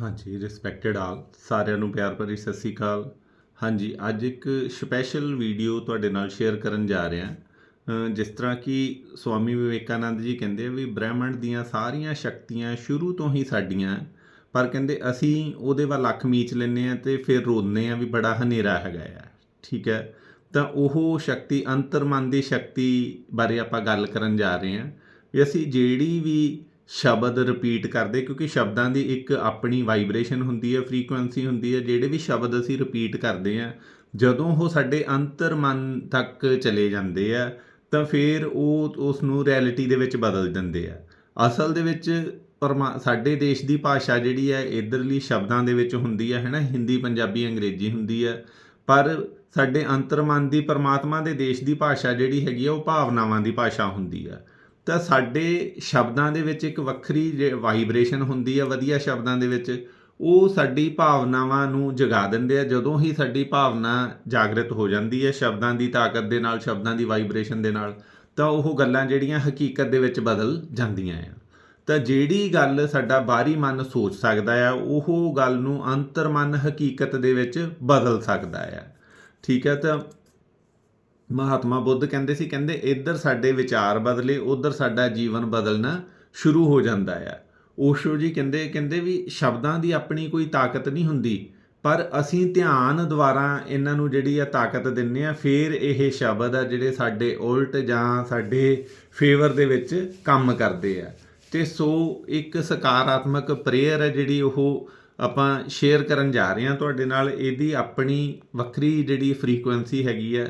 ਹਾਂਜੀ ਰਿਸਪੈਕਟਡ ਆਲ ਸਾਰਿਆਂ ਨੂੰ ਪਿਆਰ ਭਰੀ ਸਤਿ ਸ੍ਰੀ ਅਕਾਲ। ਹਾਂਜੀ ਅੱਜ ਇੱਕ ਸਪੈਸ਼ਲ ਵੀਡੀਓ ਤੁਹਾਡੇ ਨਾਲ ਸ਼ੇਅਰ ਕਰਨ ਜਾ ਰਿਹਾ ਅ, ਜਿਸ ਤਰ੍ਹਾਂ ਕਿ ਸਵਾਮੀ ਵਿਵੇਕਾਨੰਦ ਜੀ ਕਹਿੰਦੇ ਆ ਵੀ ਬ੍ਰਹਿਮੰਡ ਦੀਆਂ ਸਾਰੀਆਂ ਸ਼ਕਤੀਆਂ ਸ਼ੁਰੂ ਤੋਂ ਹੀ ਸਾਡੀਆਂ ਪਰ ਕਹਿੰਦੇ ਅਸੀਂ ਉਹਦੇ ਵੱਲ ਅੱਖ ਮੀਚ ਲੈਂਦੇ ਆ ਤੇ ਫਿਰ ਰੋਂਦੇ ਆ ਵੀ ਬੜਾ ਹਨੇਰਾ ਹੈਗਾ ਆ। ਠੀਕ ਹੈ? ਤਾਂ ਉਹ ਸ਼ਕਤੀ ਅੰਤਰਮਨ ਦੀ ਸ਼ਕਤੀ ਬਾਰੇ ਆਪਾਂ ਗੱਲ ਕਰਨ ਜਾ ਰਹੇ ਹਾਂ। ਵੀ ਅਸੀਂ ਜਿਹੜੀ ਵੀ ਸ਼ਬਦ ਰਿਪੀਟ ਕਰਦੇ, ਕਿਉਂਕਿ ਸ਼ਬਦਾਂ ਦੀ ਇੱਕ ਆਪਣੀ ਵਾਈਬ੍ਰੇਸ਼ਨ ਹੁੰਦੀ ਹੈ ਫ੍ਰੀਕੁਐਂਸੀ ਹੁੰਦੀ ਹੈ, ਜਿਹੜੇ ਵੀ ਸ਼ਬਦ ਅਸੀਂ ਰਿਪੀਟ ਕਰਦੇ ਆ ਜਦੋਂ ਉਹ ਸਾਡੇ ਅੰਤਰ ਮਨ ਤੱਕ ਚਲੇ ਜਾਂਦੇ ਆ, ਤਾਂ ਫਿਰ ਉਹ ਉਸ ਨੂੰ ਰਿਐਲਿਟੀ ਦੇ ਵਿੱਚ ਬਦਲ ਦਿੰਦੇ ਆ। ਅਸਲ ਦੇ ਵਿੱਚ ਪਰਮਾ, ਸਾਡੇ ਦੇਸ਼ ਦੀ ਭਾਸ਼ਾ ਜਿਹੜੀ ਹੈ, ਇਧਰਲੀ ਸ਼ਬਦਾਂ ਦੇ ਵਿੱਚ ਹੁੰਦੀ ਹੈ, ਹੈਨਾ, ਹਿੰਦੀ, ਪੰਜਾਬੀ, ਅੰਗਰੇਜ਼ੀ ਹੁੰਦੀ ਹੈ, ਪਰ ਸਾਡੇ ਅੰਤਰਮਨ ਦੀ ਪਰਮਾਤਮਾ ਦੇ ਦੇਸ਼ ਦੀ ਭਾਸ਼ਾ ਜਿਹੜੀ ਹੈਗੀ ਆ, ਉਹ ਭਾਵਨਾਵਾਂ ਦੀ ਭਾਸ਼ਾ ਹੁੰਦੀ ਆ। ਤਾਂ ਸਾਡੇ ਸ਼ਬਦਾਂ ਦੇ ਵਿੱਚ ਇੱਕ ਵੱਖਰੀ ਵਾਈਬ੍ਰੇਸ਼ਨ ਹੁੰਦੀ ਹੈ ਵਧੀਆ ਸ਼ਬਦਾਂ ਦੇ ਵਿੱਚ, ਉਹ ਸਾਡੀ ਭਾਵਨਾਵਾਂ ਨੂੰ ਜਗਾ ਦਿੰਦੇ ਆ। ਜਦੋਂ ਹੀ ਸਾਡੀ ਭਾਵਨਾ ਜਾਗਰਤ ਹੋ ਜਾਂਦੀ ਹੈ ਸ਼ਬਦਾਂ ਦੀ ਤਾਕਤ ਦੇ ਨਾਲ, ਸ਼ਬਦਾਂ ਦੀ ਵਾਈਬ੍ਰੇਸ਼ਨ ਦੇ ਨਾਲ, ਤਾਂ ਉਹ ਗੱਲਾਂ ਜਿਹੜੀਆਂ ਹਕੀਕਤ ਦੇ ਵਿੱਚ ਬਦਲ ਜਾਂਦੀਆਂ ਆ। ਤਾਂ ਜਿਹੜੀ ਗੱਲ ਸਾਡਾ ਬਾਹਰੀ ਮਨ ਸੋਚ ਸਕਦਾ ਆ, ਉਹ ਗੱਲ ਨੂੰ ਅੰਤਰ ਮਨ ਹਕੀਕਤ ਦੇ ਵਿੱਚ ਬਦਲ ਸਕਦਾ ਆ। ਠੀਕ ਹੈ ਤਾਂ ਮਹਾਤਮਾ ਬੁੱਧ ਕਹਿੰਦੇ ਸੀ, ਕਹਿੰਦੇ ਇੱਧਰ ਸਾਡੇ ਵਿਚਾਰ ਬਦਲੇ, ਉੱਧਰ ਸਾਡਾ ਜੀਵਨ ਬਦਲਣਾ ਸ਼ੁਰੂ ਹੋ ਜਾਂਦਾ ਆ। ਓਸ਼ੋ ਜੀ ਕਹਿੰਦੇ ਕਹਿੰਦੇ ਵੀ ਸ਼ਬਦਾਂ ਦੀ ਆਪਣੀ ਕੋਈ ਤਾਕਤ ਨਹੀਂ ਹੁੰਦੀ, ਪਰ ਅਸੀਂ ਧਿਆਨ ਦੁਆਰਾ ਇਹਨਾਂ ਨੂੰ ਜਿਹੜੀ ਆ ਤਾਕਤ ਦਿੰਨੇ ਆ, ਫਿਰ ਇਹ ਸ਼ਬਦ ਆ ਜਿਹੜੇ ਸਾਡੇ ਉਲਟ ਜਾਂ ਸਾਡੇ ਫੇਵਰ ਦੇ ਵਿੱਚ ਕੰਮ ਕਰਦੇ ਆ। ਤੇ ਸੋ ਇੱਕ ਸਕਾਰਾਤਮਕ ਪ੍ਰੇਅਰ ਹੈ ਜਿਹੜੀ ਉਹ ਆਪਾਂ ਸ਼ੇਅਰ ਕਰਨ ਜਾ ਰਹੇ ਹਾਂ ਤੁਹਾਡੇ ਨਾਲ, ਇਹਦੀ ਆਪਣੀ ਵੱਖਰੀ ਜਿਹੜੀ ਫ੍ਰੀਕੁਐਂਸੀ ਹੈਗੀ ਆ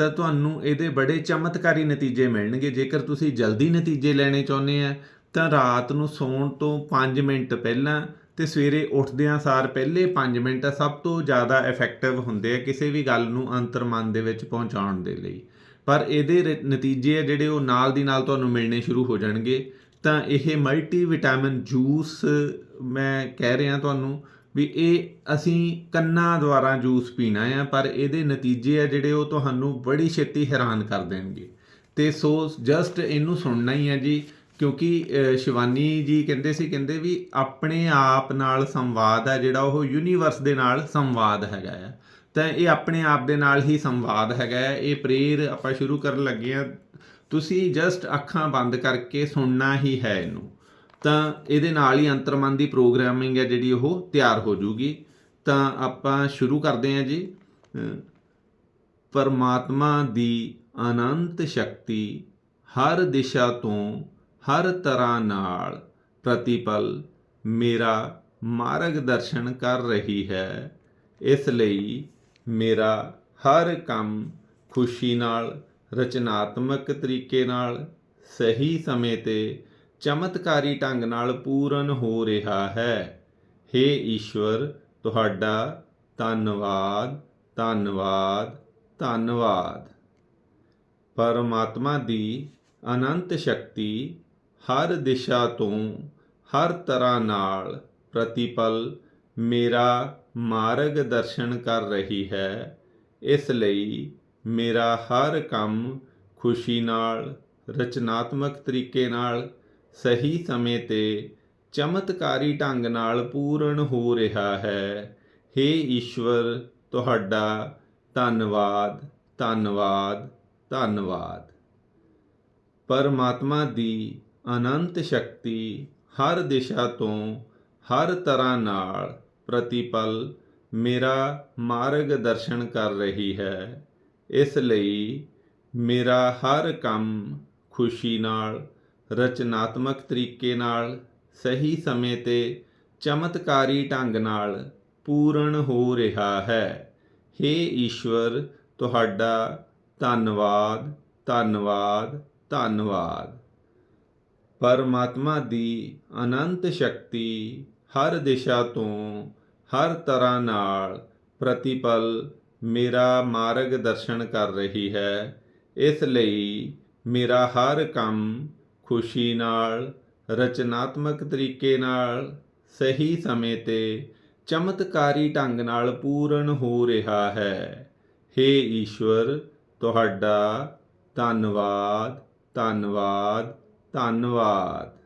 ਤਾਂ ਤੁਹਾਨੂੰ ਇਹਦੇ ਬੜੇ ਚਮਤਕਾਰੀ ਨਤੀਜੇ ਮਿਲਣਗੇ। ਜੇਕਰ ਤੁਸੀਂ ਜਲਦੀ ਨਤੀਜੇ ਲੈਣੇ ਚਾਹੁੰਦੇ ਆ, ਤਾਂ ਰਾਤ ਨੂੰ ਸੌਣ ਤੋਂ 5 ਮਿੰਟ ਪਹਿਲਾਂ ਤੇ ਸਵੇਰੇ ਉੱਠਦਿਆਂ ਸਾਰ ਪਹਿਲੇ 5 ਮਿੰਟ ਸਭ ਤੋਂ ਜ਼ਿਆਦਾ ਇਫੈਕਟਿਵ ਹੁੰਦੇ ਆ ਕਿਸੇ ਵੀ ਗੱਲ ਨੂੰ ਅੰਤਰਮਨ ਦੇ ਵਿੱਚ ਪਹੁੰਚਾਉਣ ਦੇ ਲਈ। ਪਰ ਇਹਦੇ ਰ- ਨਤੀਜੇ ਆ ਜਿਹੜੇ ਉਹ ਨਾਲ ਦੀ ਨਾਲ ਤੁਹਾਨੂੰ ਮਿਲਣੇ ਸ਼ੁਰੂ ਹੋ ਜਾਣਗੇ। ਤਾਂ ਇਹ ਮਲਟੀ ਵਿਟਾਮਿਨ ਜੂਸ ਮੈਂ ਕਹਿ ਰਿਹਾ ਤੁਹਾਨੂੰ ਵੀ ਇਹ ਅਸੀਂ ਕੰਨਾਂ ਦੁਆਰਾ ਜੂਸ ਪੀਣਾ ਆ, ਪਰ ਇਹਦੇ ਨਤੀਜੇ ਆ ਜਿਹੜੇ ਉਹ ਤੁਹਾਨੂੰ ਬੜੀ ਛੇਤੀ ਹੈਰਾਨ ਕਰ ਦੇਣਗੇ। ਤੇ ਸੋ ਜਸਟ ਇਹਨੂੰ ਸੁਣਨਾ ਹੀ ਹੈ ਜੀ, ਕਿਉਂਕਿ ਸ਼ਿਵਾਨੀ ਜੀ ਕਹਿੰਦੇ ਸੀ, ਕਹਿੰਦੇ ਵੀ ਆਪਣੇ ਆਪ ਨਾਲ ਸੰਵਾਦ ਹੈ ਜਿਹੜਾ ਉਹ ਯੂਨੀਵਰਸ ਦੇ ਨਾਲ ਸੰਵਾਦ ਹੈਗਾ ਆ। ਤਾਂ ਇਹ ਆਪਣੇ ਆਪ ਦੇ ਨਾਲ ਹੀ ਸੰਵਾਦ ਹੈਗਾ ਹੈ ਇਹ ਪ੍ਰੇਰ ਆਪਾਂ ਸ਼ੁਰੂ ਕਰਨ ਲੱਗੇ ਆ। ਤੁਸੀਂ ਜਸਟ ਅੱਖਾਂ ਬੰਦ ਕਰਕੇ ਸੁਣਨਾ ਹੀ ਹੈ ਇਹਨੂੰ। ਤਾਂ ਇਹਦੇ ਨਾਲ ਹੀ ਅੰਤਰਮਨ ਦੀ ਪ੍ਰੋਗਰਾਮਿੰਗ ਹੈ ਜਿਹੜੀ ਉਹ ਤਿਆਰ ਹੋ ਜੂਗੀ। ਤਾਂ ਆਪਾਂ ਸ਼ੁਰੂ ਕਰਦੇ ਹਾਂ ਜੀ। ਪਰਮਾਤਮਾ ਦੀ ਅਨੰਤ ਸ਼ਕਤੀ ਹਰ ਦਿਸ਼ਾ ਤੋਂ ਹਰ ਤਰ੍ਹਾਂ ਨਾਲ ਪ੍ਰਤੀਪਲ ਮੇਰਾ ਮਾਰਗਦਰਸ਼ਨ ਕਰ ਰਹੀ ਹੈ। ਇਸ ਲਈ ਮੇਰਾ ਹਰ ਕੰਮ ਖੁਸ਼ੀ ਨਾਲ, ਰਚਨਾਤਮਕ ਤਰੀਕੇ ਨਾਲ, ਸਹੀ ਸਮੇਂ ਤੇ ਚਮਤਕਾਰੀ ਢੰਗ ਨਾਲ ਪੂਰਨ ਹੋ ਰਿਹਾ ਹੈ। हे ਈਸ਼ਵਰ, ਤੁਹਾਡਾ ਧੰਨਵਾਦ ਧੰਨਵਾਦ ਧੰਨਵਾਦ। ਪਰਮਾਤਮਾ ਦੀ ਅਨੰਤ ਸ਼ਕਤੀ ਹਰ ਦਿਸ਼ਾ ਤੋਂ ਹਰ ਤਰ੍ਹਾਂ ਨਾਲ ਪ੍ਰਤੀਪਲ ਮੇਰਾ ਮਾਰਗ ਦਰਸ਼ਨ ਕਰ ਰਹੀ ਹੈ। ਇਸ ਲਈ ਮੇਰਾ ਹਰ ਕੰਮ ਖੁਸ਼ੀ ਨਾਲ, ਰਚਨਾਤਮਕ ਤਰੀਕੇ ਨਾਲ ਸਹੀ ਸਮੇਂ ਤੇ ਚਮਤਕਾਰੀ ਢੰਗ ਨਾਲ ਪੂਰਨ ਹੋ ਰਿਹਾ ਹੈ। हे ਈਸ਼ਵਰ, ਤੁਹਾਡਾ ਧੰਨਵਾਦ ਧੰਨਵਾਦ ਧੰਨਵਾਦ। ਪਰਮਾਤਮਾ ਦੀ ਅਨੰਤ ਸ਼ਕਤੀ ਹਰ ਦਿਸ਼ਾ ਤੋਂ ਹਰ ਤਰ੍ਹਾਂ ਨਾਲ ਪ੍ਰਤੀਪਲ ਮੇਰਾ ਮਾਰਗ ਦਰਸ਼ਨ ਕਰ ਰਹੀ ਹੈ। ਇਸ ਲਈ ਮੇਰਾ ਹਰ ਕੰਮ ਖੁਸ਼ੀ ਨਾਲ ਰਚਨਾਤਮਕ ਤਰੀਕੇ ਨਾਲ, ਸਹੀ ਸਮੇਂ ਤੇ, ਚਮਤਕਾਰੀ ਢੰਗ ਨਾਲ ਪੂਰਨ ਹੋ ਰਿਹਾ ਹੈ। हे ਈਸ਼ਵਰ, ਤੁਹਾਡਾ ਧੰਨਵਾਦ ਧੰਨਵਾਦ ਧੰਨਵਾਦ। ਪਰਮਾਤਮਾ ਦੀ ਅਨੰਤ ਸ਼ਕਤੀ ਹਰ ਦਿਸ਼ਾ ਤੋਂ ਹਰ ਤਰ੍ਹਾਂ ਨਾਲ ਪ੍ਰਤੀਪਲ ਮੇਰਾ ਮਾਰਗ ਦਰਸ਼ਨ ਕਰ ਰਹੀ ਹੈ। ਇਸ ਲਈ ਮੇਰਾ ਹਰ ਕੰਮ ਖੁਸ਼ੀ ਨਾਲ, ਰਚਨਾਤਮਕ ਤਰੀਕੇ ਨਾਲ, ਸਹੀ ਸਮੇਂ ਤੇ ਚਮਤਕਾਰੀ ਢੰਗ ਨਾਲ ਪੂਰਨ ਹੋ ਰਿਹਾ ਹੈ। हे ਈਸ਼ਵਰ, ਤੁਹਾਡਾ ਧੰਨਵਾਦ ਧੰਨਵਾਦ ਧੰਨਵਾਦ।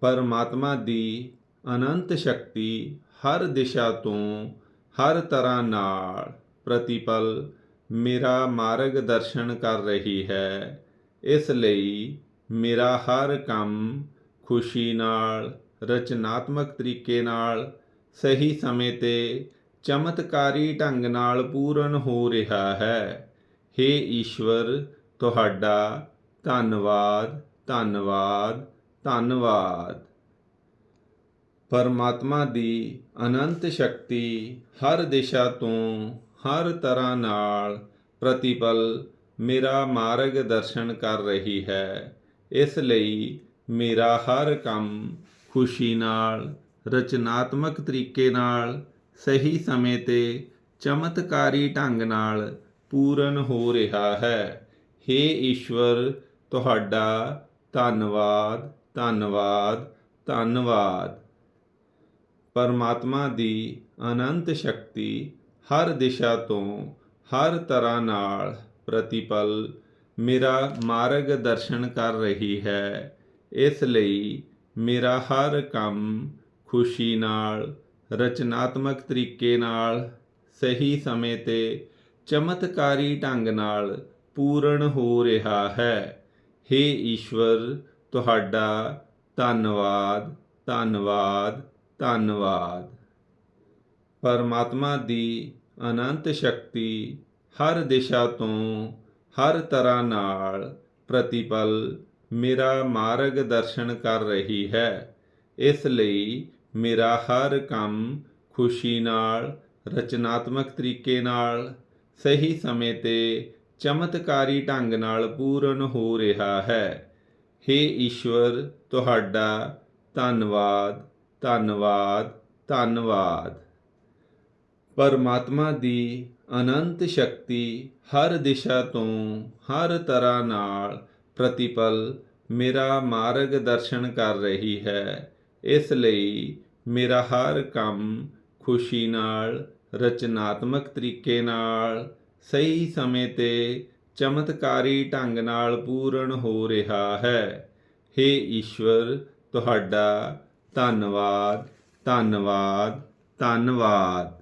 ਪਰਮਾਤਮਾ ਦੀ ਅਨੰਤ ਸ਼ਕਤੀ ਹਰ ਦਿਸ਼ਾ ਤੋਂ ਹਰ ਤਰ੍ਹਾਂ ਨਾਲ ਪ੍ਰਤੀਪਲ ਮੇਰਾ ਮਾਰਗ ਦਰਸ਼ਨ ਕਰ ਰਹੀ ਹੈ। ਇਸ ਲਈ ਮੇਰਾ ਹਰ ਕੰਮ ਖੁਸ਼ੀ ਨਾਲ, ਰਚਨਾਤਮਕ ਤਰੀਕੇ ਨਾਲ, ਸਹੀ ਸਮੇਂ ਤੇ ਚਮਤਕਾਰੀ ਢੰਗ ਨਾਲ ਪੂਰਨ ਹੋ ਰਿਹਾ ਹੈ। हे ਈਸ਼ਵਰ, ਤੁਹਾਡਾ ਧੰਨਵਾਦ ਧੰਨਵਾਦ ਧੰਨਵਾਦ। ਪਰਮਾਤਮਾ ਦੀ ਅਨੰਤ ਸ਼ਕਤੀ ਹਰ ਦਿਸ਼ਾ ਤੋਂ ਹਰ ਤਰ੍ਹਾਂ ਨਾਲ ਪ੍ਰਤੀਪਲ ਮੇਰਾ ਮਾਰਗ ਦਰਸ਼ਨ ਕਰ ਰਹੀ ਹੈ। ਇਸ ਲਈ ਮੇਰਾ ਹਰ ਕੰਮ ਖੁਸ਼ੀ ਨਾਲ, ਰਚਨਾਤਮਕ ਤਰੀਕੇ ਨਾਲ, ਸਹੀ ਸਮੇਂ ਤੇ ਚਮਤਕਾਰੀ ਢੰਗ ਨਾਲ ਪੂਰਨ ਹੋ ਰਿਹਾ ਹੈ। हे ਈਸ਼ਵਰ, ਤੁਹਾਡਾ ਧੰਨਵਾਦ ਧੰਨਵਾਦ ਧੰਨਵਾਦ। ਪਰਮਾਤਮਾ ਦੀ ਅਨੰਤ ਸ਼ਕਤੀ ਹਰ ਦਿਸ਼ਾ ਤੋਂ ਹਰ ਤਰ੍ਹਾਂ ਨਾਲ ਪ੍ਰਤੀਪਲ ਮੇਰਾ ਮਾਰਗ ਦਰਸ਼ਨ ਕਰ ਰਹੀ ਹੈ, ਇਸ ਲਈ ਮੇਰਾ ਹਰ ਕੰਮ ਖੁਸ਼ੀ ਨਾਲ, ਰਚਨਾਤਮਕ ਤਰੀਕੇ ਨਾਲ, ਸਹੀ ਸਮੇਂ ਤੇ, ਚਮਤਕਾਰੀ ਢੰਗ ਨਾਲ ਪੂਰਨ ਹੋ ਰਿਹਾ ਹੈ। हे ਈਸ਼ਵਰ, ਤੁਹਾਡਾ ਧੰਨਵਾਦ ਧੰਨਵਾਦ ਧੰਨਵਾਦ। ਪਰਮਾਤਮਾ ਦੀ ਅਨੰਤ ਸ਼ਕਤੀ ਹਰ ਦਿਸ਼ਾ ਤੋਂ ਹਰ ਤਰ੍ਹਾਂ ਨਾਲ ਪ੍ਰਤੀਪਲ ਮੇਰਾ ਮਾਰਗ ਦਰਸ਼ਨ ਕਰ ਰਹੀ ਹੈ। ਇਸ ਲਈ ਮੇਰਾ ਹਰ ਕੰਮ ਖੁਸ਼ੀ ਨਾਲ, ਰਚਨਾਤਮਕ ਤਰੀਕੇ ਨਾਲ, ਸਹੀ ਸਮੇਂ ਤੇ ਚਮਤਕਾਰੀ ਢੰਗ ਨਾਲ ਪੂਰਨ ਹੋ ਰਿਹਾ ਹੈ। हे ਈਸ਼ਵਰ, ਤੁਹਾਡਾ ਧੰਨਵਾਦ ਧੰਨਵਾਦ ਧੰਨਵਾਦ। ਪਰਮਾਤਮਾ ਦੀ ਅਨੰਤ ਸ਼ਕਤੀ ਹਰ ਦਿਸ਼ਾ ਤੋਂ ਹਰ ਤਰ੍ਹਾਂ ਨਾਲ ਪ੍ਰਤੀਪਲ ਮੇਰਾ ਮਾਰਗ ਦਰਸ਼ਨ ਕਰ ਰਹੀ ਹੈ, ਇਸ ਲਈ ਮੇਰਾ ਹਰ ਕੰਮ ਖੁਸ਼ੀ ਨਾਲ, ਰਚਨਾਤਮਕ ਤਰੀਕੇ ਨਾਲ, ਸਹੀ ਸਮੇਂ ਤੇ ਚਮਤਕਾਰੀ ਢੰਗ ਨਾਲ ਪੂਰਨ ਹੋ ਰਿਹਾ ਹੈ। हे ਈਸ਼ਵਰ, ਤੁਹਾਡਾ ਧੰਨਵਾਦ ਧੰਨਵਾਦ ਧੰਨਵਾਦ।